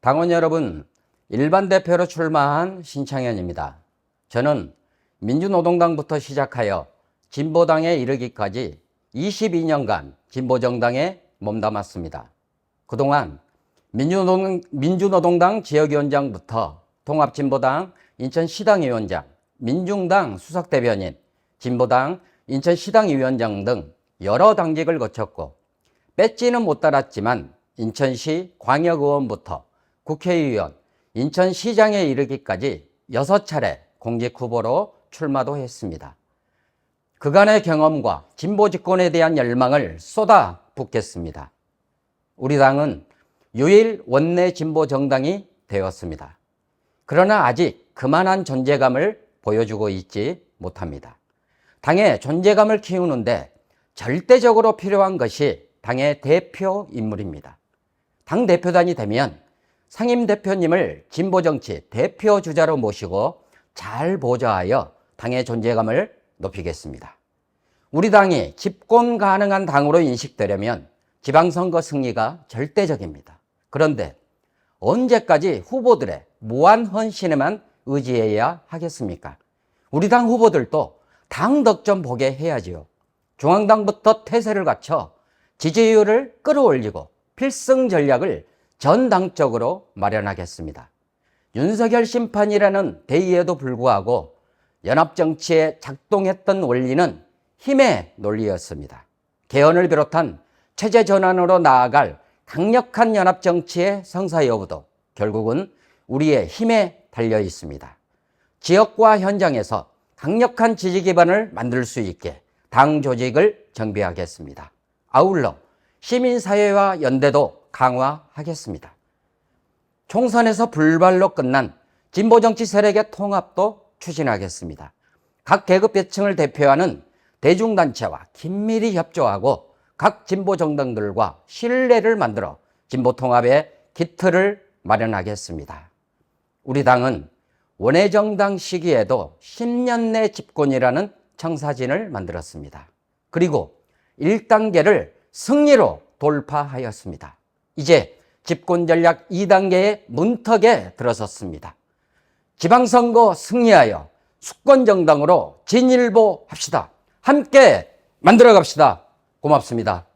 당원 여러분, 일반 대표로 출마한 신창현입니다. 저는 민주노동당부터 시작하여 진보당에 이르기까지 22년간 진보정당에 몸담았습니다. 그동안 민주노동, 민주노동당 지역위원장부터 통합진보당 인천시당위원장, 민중당 수석대변인, 진보당 인천시당위원장 등 여러 당직을 거쳤고 뺏지는 못 달았지만 인천시 광역의원부터 국회의원, 인천시장에 이르기까지 여섯 차례 공직 후보로 출마도 했습니다. 그간의 경험과 진보 집권에 대한 열망을 쏟아 붓겠습니다. 우리 당은 유일 원내 진보 정당이 되었습니다. 그러나 아직 그만한 존재감을 보여주고 있지 못합니다. 당의 존재감을 키우는데 절대적으로 필요한 것이 당의 대표 인물입니다. 당 대표단이 되면 상임 대표님을 진보 정치 대표 주자로 모시고 잘 보좌하여 당의 존재감을 높이겠습니다. 우리 당이 집권 가능한 당으로 인식되려면 지방선거 승리가 절대적입니다. 그런데 언제까지 후보들의 무한 헌신에만 의지해야 하겠습니까? 우리 당 후보들도 당덕좀 보게 해야지요. 중앙당부터 태세를 갖춰 지지율을 끌어올리고 필승 전략을 전당적으로 마련하겠습니다. 윤석열 심판이라는 대의에도 불구하고 연합정치에 작동했던 원리는 힘의 논리였습니다. 개헌을 비롯한 체제 전환으로 나아갈 강력한 연합정치의 성사 여부도 결국은 우리의 힘에 달려 있습니다. 지역과 현장에서 강력한 지지 기반을 만들 수 있게 당 조직을 정비하겠습니다. 아울러 시민사회와 연대도 강화하겠습니다. 총선에서 불발로 끝난 진보정치 세력의 통합도 추진하겠습니다. 각 계급 계층을 대표하는 대중단체와 긴밀히 협조하고 각 진보 정당들과 신뢰를 만들어 진보 통합의 기틀을 마련하겠습니다. 우리 당은 원외정당 시기에도 10년 내 집권이라는 청사진을 만들었습니다. 그리고 1단계를 승리로 돌파하였습니다. 이제 집권 전략 2단계의 문턱에 들어섰습니다. 지방선거 승리하여 수권정당으로 진일보 합시다. 함께 만들어 갑시다. 고맙습니다.